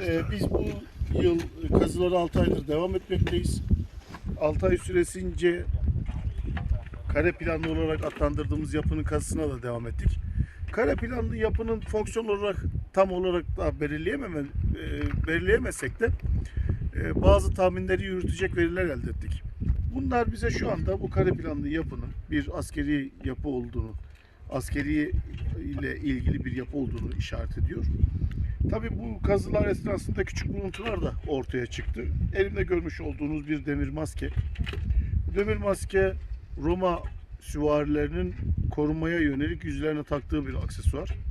Ee, biz bu yıl kazıları 6 aydır devam etmekteyiz. 6 ay süresince kare planlı olarak adlandırdığımız yapının kazısına da devam ettik. Kare planlı yapının fonksiyon olarak tam olarak daha belirleyememe, e, belirleyemesek de e, bazı tahminleri yürütecek veriler elde ettik. Bunlar bize şu anda bu kare planlı yapının bir askeri yapı olduğunu, askeri ile ilgili bir yapı olduğunu işaret ediyor. Tabii bu kazılar esnasında küçük buluntular da ortaya çıktı. Elimde görmüş olduğunuz bir demir maske. Demir maske Roma süvarilerinin korunmaya yönelik yüzlerine taktığı bir aksesuar.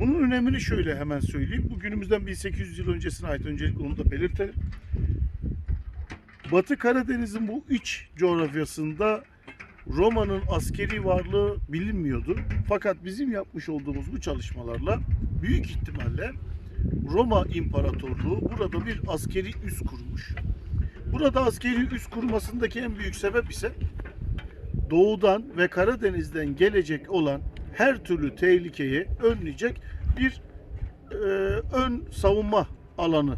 Bunun önemini şöyle hemen söyleyeyim. Bu günümüzden 1800 yıl öncesine ait öncelikle onu da belirtelim. Batı Karadeniz'in bu iç coğrafyasında Roma'nın askeri varlığı bilinmiyordu. Fakat bizim yapmış olduğumuz bu çalışmalarla büyük ihtimalle Roma İmparatorluğu burada bir askeri üs kurmuş. Burada askeri üs kurmasındaki en büyük sebep ise doğudan ve Karadeniz'den gelecek olan her türlü tehlikeyi önleyecek bir e, ön savunma alanı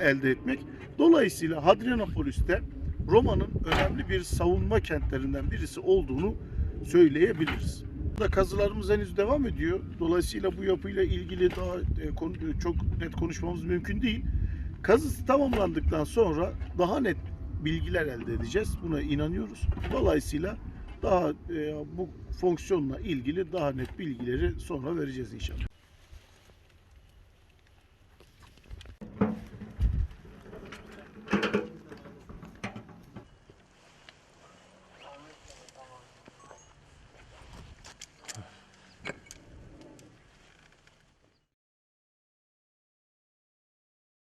elde etmek. Dolayısıyla Hadrianopolis'te Roma'nın önemli bir savunma kentlerinden birisi olduğunu söyleyebiliriz. Burada kazılarımız henüz devam ediyor. Dolayısıyla bu yapıyla ilgili daha e, çok net konuşmamız mümkün değil. Kazısı tamamlandıktan sonra daha net bilgiler elde edeceğiz. Buna inanıyoruz. Dolayısıyla daha e, bu fonksiyonla ilgili daha net bilgileri sonra vereceğiz inşallah.